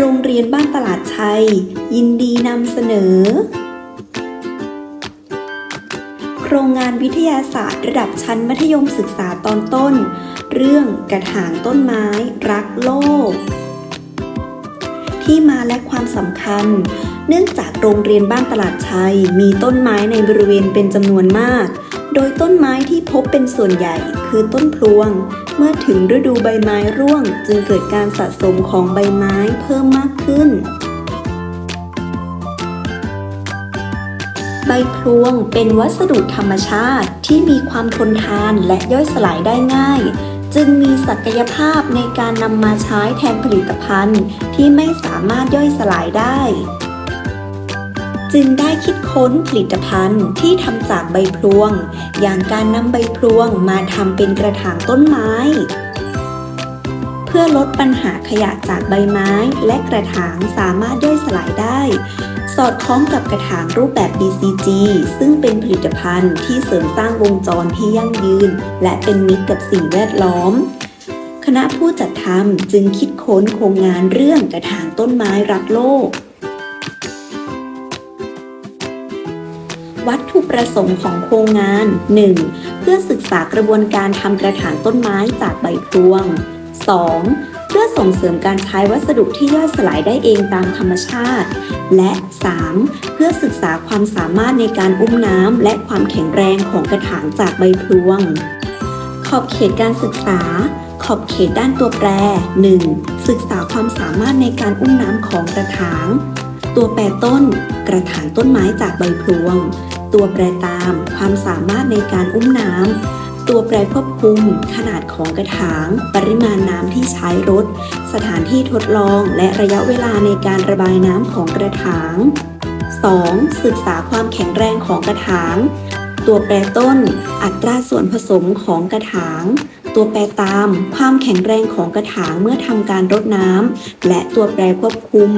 โรงเรียนบ้านตลาดชัย ยินดีนำเสนอ โครงงานวิทยาศาสตร์ ระดับชั้นมัธยมศึกษาตอนต้น เรื่องกระถางต้นไม้รักโลก ที่มาและความสำคัญ เนื่องจากโรงเรียนบ้านตลาดชัย มีต้นไม้ในบริเวณเป็นจำนวนมาก โดยต้นไม้ที่พบเป็นส่วนใหญ่คือต้นพลวง เมื่อถึงฤดูใบไม้ร่วงจึงเกิดการสะสมของใบไม้เพิ่มมากขึ้น ใบพลวงเป็นวัสดุธรรมชาติที่มีความทนทานและย่อยสลายได้ง่าย จึงมีศักยภาพในการนำมาใช้แทนผลิตภัณฑ์ที่ไม่สามารถย่อยสลายได้ จึงได้คิดค้นผลิตภัณฑ์ที่ทำจากใบพลวง อย่างการนำใบพลวงมาทำเป็นกระถางต้นไม้ เพื่อลดปัญหาขยะจากใบไม้และกระถางสามารถย่อยสลายได้ สอดคล้องกับกระถางรูปแบบ BCG ซึ่งเป็นผลิตภัณฑ์ที่เสริมสร้างวงจรที่ยั่งยืน และเป็นมิตรกับสิ่งแวดล้อมคณะผู้จัดทำจึงคิดค้นโครงงานเรื่องกระถางต้นไม้รักโลก วัตถุประสงค์ของโครงงาน 1. เพื่อศึกษากระบวนการทำกระถางต้นไม้จากใบพลวง 2. เพื่อส่งเสริมการใช้วัสดุที่ย่อยสลายได้เองตามธรรมชาติ และ 3. เพื่อศึกษาความสามารถในการอุ้มน้ำและความแข็งแรงของกระถางจากใบพลวง ขอบเขตการศึกษา ขอบเขตด้านตัวแปร 1. ศึกษาความสามารถในการอุ้มน้ำของกระถาง ตัวแปรต้น กระถางต้นไม้จากใบพลวง ตัวแปรตามความสามารถในการอุ้มน้ำ ตัวแปรควบคุม ขนาดของกระถาง ปริมาณน้ำที่ใช้รดสถานที่ทดลอง และระยะเวลาในการระบายน้ำของกระถาง 2. ศึกษาความแข็งแรงของกระถาง ตัวแปรต้น อัตราส่วนผสมของกระถาง ตัวแปรตามความแข็งแรงของกระถางเมื่อทำการรดน้ำและตัวแปรควบคุม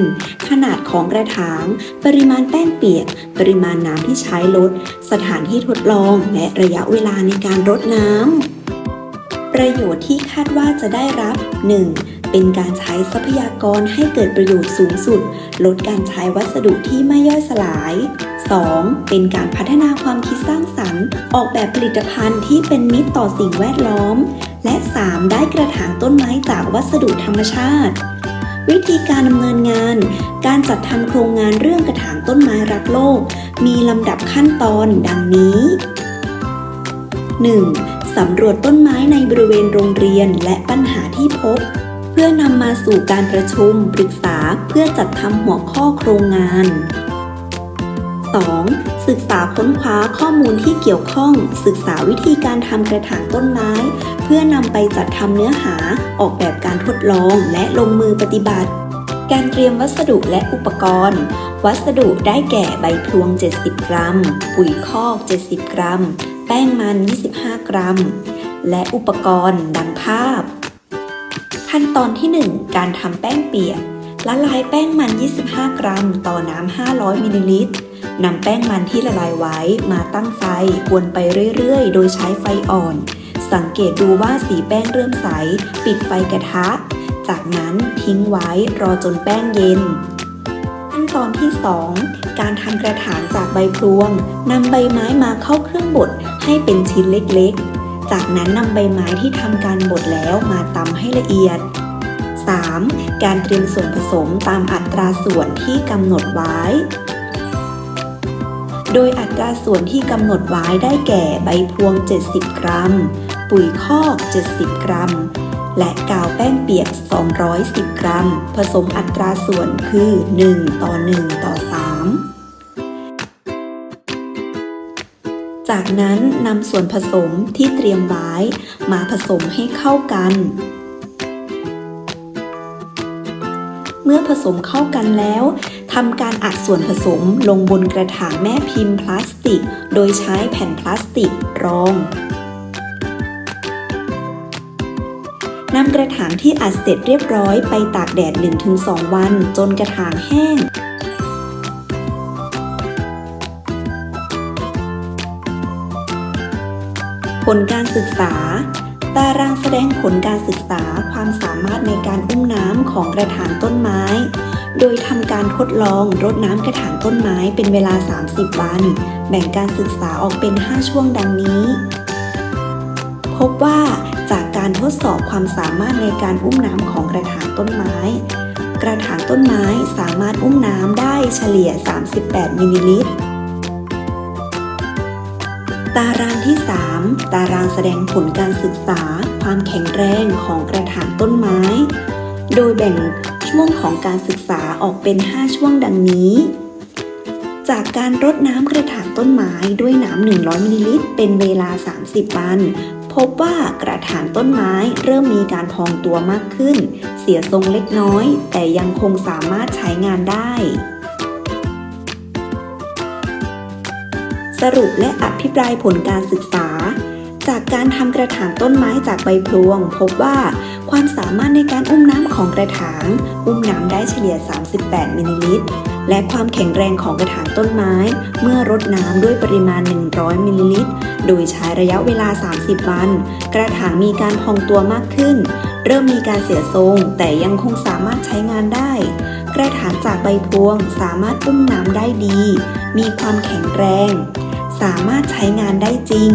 ขนาดของกระถาง ปริมาณแป้งเปียก ปริมาณน้ำที่ใช้ลด สถานที่ทดลอง และระยะเวลาในการรดน้ำประโยชน์ที่คาดว่าจะได้รับ 1. เป็นการใช้ทรัพยากรให้เกิดประโยชน์สูงสุด ลดการใช้วัสดุที่ไม่ย่อยสลาย 2. เป็นการพัฒนาความคิดสร้างสรรค์ ออกแบบผลิตภัณฑ์ที่เป็นมิตรต่อสิ่งแวดล้อม และ 3. ได้กระถางต้นไม้จากวัสดุธรรมชาติ วิธีการดำเนินงาน การจัดทำโครงงานเรื่องกระถางต้นไม้รักโลก มีลำดับขั้นตอนดังนี้ 1. สำรวจต้นไม้ในบริเวณโรงเรียนและปัญหาที่พบ เพื่อนำมาสู่การประชุมปรึกษาเพื่อจัดทำหัวข้อโครงงาน 2. ศึกษาค้นคว้าข้อมูลที่เกี่ยวข้อง ศึกษาวิธีการทำกระถางต้นไม้ พื่อนำไปจัดทำเนื้อหาออกแบบการทดลองและลงมือปฏิบัติ การเตรียมวัสดุและอุปกรณ์ วัสดุได้แก่ใบพลวง 70 กรัม ปุ๋ยคอก 70 กรัม แป้งมัน 25 กรัม และอุปกรณ์ดังภาพ ขั้นตอนที่ 1 การทำแป้งเปียกละลายแป้งมัน 25 กรัม ต่อน้ำ 500 มิลลิลิตรนำแป้งมันที่ละลายไว้มาตั้งไฟกวนไปเรื่อย ๆ โดยใช้ไฟอ่อน สังเกตดูว่าสีแป้งเริ่มใส ปิดไฟกระทะ จากนั้นทิ้งไว้รอจนแป้งเย็น ขั้นตอนที่ 2 การทำกระถางจากใบพลวงนำใบไม้มาเข้าเครื่องบดให้เป็นชิ้นเล็กๆ จากนั้นนำใบไม้ที่ทำการบดแล้วมาตำให้ละเอียด 3. การเตรียมส่วนผสมตามอัตราส่วนที่กำหนดไว้ โดยอัตราส่วนที่กำหนดไว้ได้แก่ใบพวง 70 กรัม ปุ๋ยคอก 70 กรัม และกาวแป้งเปียก 210 กรัม ผสมอัตราส่วนคือ 1 ต่อ 1 ต่อ 3 จากนั้นนำส่วนผสมที่เตรียมไว้มาผสมให้เข้ากัน เมื่อผสมเข้ากันแล้วทำการอัดส่วนผสมลงบนกระถางแม่พิมพ์พลาสติก โดยใช้แผ่นพลาสติกรอง นำกระถางที่อัดเสร็จเรียบร้อยไปตากแดด 1-2 วัน จนกระถางแห้งผลการศึกษา ตารางแสดงผลการศึกษาความสามารถในการอุ้มน้ำของกระถางต้นไม้ โดยทำการทดลองรดน้ำกระถางต้นไม้เป็นเวลา 30 วัน แบ่งการศึกษาออกเป็น 5 ช่วงดังนี้ พบว่า จากการทดสอบความสามารถในการอุ้มน้ำของกระถางต้นไม้ กระถางต้นไม้สามารถอุ้มน้ำได้เฉลี่ย 38 มิลลิลิตร ตารางที่ 3 ตารางแสดงผลการศึกษา ความแข็งแรงของกระถางต้นไม้ โดยแบ่งช่วงของการศึกษาออกเป็น 5 ช่วงดังนี้ จากการรดน้ำกระถางต้นไม้ด้วยน้ำ100มิลลิลิตรเป็นเวลา 30 วัน บว่ากระถางต้นไม้เริ่มมีการพองตัวมากขึ้น เสียทรงเล็กน้อย แต่ยังคงสามารถใช้งานได้ สรุปและอภิปรายผลการศึกษา จากการทำกระถางต้นไม้จากใบพลวง พบว่าความสามารถในการอุ้มน้ำของกระถาง อุ้มน้ำได้เฉลี่ย 38มิลลิลิตรและความแข็งแรงของกระถางต้นไม้ เมื่อรดน้ำด้วยปริมาณ 100 มิลลิลิตร โดยใช้ระยะเวลา 30 วัน กระถางมีการพองตัวมากขึ้น เริ่มมีการเสียทรง แต่ยังคงสามารถใช้งานได้ กระถางจากใบพวงสามารถอุ้มน้ำได้ดี มีความแข็งแรง สามารถใช้งานได้จริง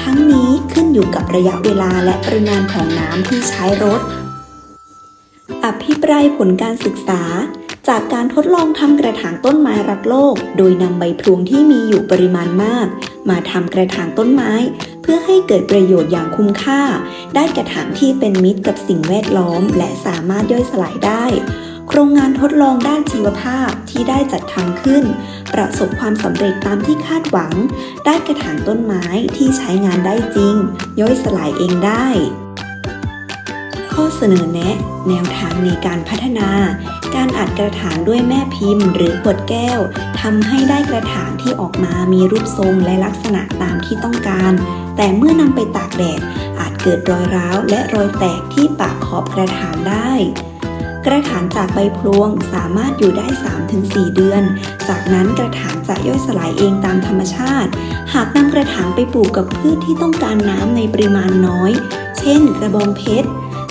ทั้งนี้ขึ้นอยู่กับระยะเวลาและปริมาณของน้ำที่ใช้รดอภิปรายผลการศึกษา จากการทดลองทำกระถางต้นไม้รักโลก โดยนำใบพลูงที่มีอยู่ปริมาณมาก มาทำกระถางต้นไม้ เพื่อให้เกิดประโยชน์อย่างคุ้มค่า ได้กระถางที่เป็นมิตรกับสิ่งแวดล้อม และสามารถย่อยสลายได้ โครงงานทดลองด้านชีวภาพที่ได้จัดทำขึ้น ประสบความสำเร็จตามที่คาดหวัง ได้กระถางต้นไม้ที่ใช้งานได้จริง ย่อยสลายเองได้ข้อเสนอแนะ แนวทางในการพัฒนา การอัดกระถางด้วยแม่พิมพ์ หรือขวดแก้วทำให้ได้กระถางที่ออกมามีรูปทรงและลักษณะตามที่ต้องการ แต่เมื่อนำไปตากแดดอาจเกิดรอยร้าวและรอยแตกที่ปากขอบกระถางได้ กระถางจากใบพลวงสามารถอยู่ได้ 3-4 เดือน จากนั้นกระถางจะย่อยสลายเองตามธรรมชาติ หากนำกระถางไปปลูกกับพืชที่ต้องการน้ำในปริมาณน้อย เช่น กระบองเพชร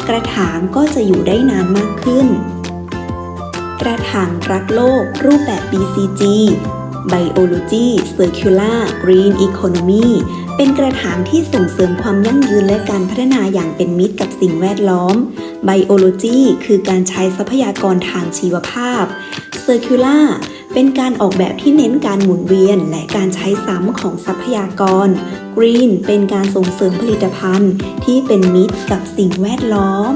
กระถางก็จะอยู่ได้นานมากขึ้น กระถางรักโลก รูปแบบ BCG Biology Circular Green Economy เป็นกระถางที่ส่งเสริมความยั่งยืนและการพัฒนาอย่างเป็นมิตรกับสิ่งแวดล้อม Biology คือการใช้ทรัพยากรทางชีวภาพ Circular เป็นการออกแบบที่เน้นการหมุนเวียนและการใช้ซ้ำของทรัพยากร Green เป็นการส่งเสริมผลิตภัณฑ์ที่เป็นมิตรกับสิ่งแวดล้อม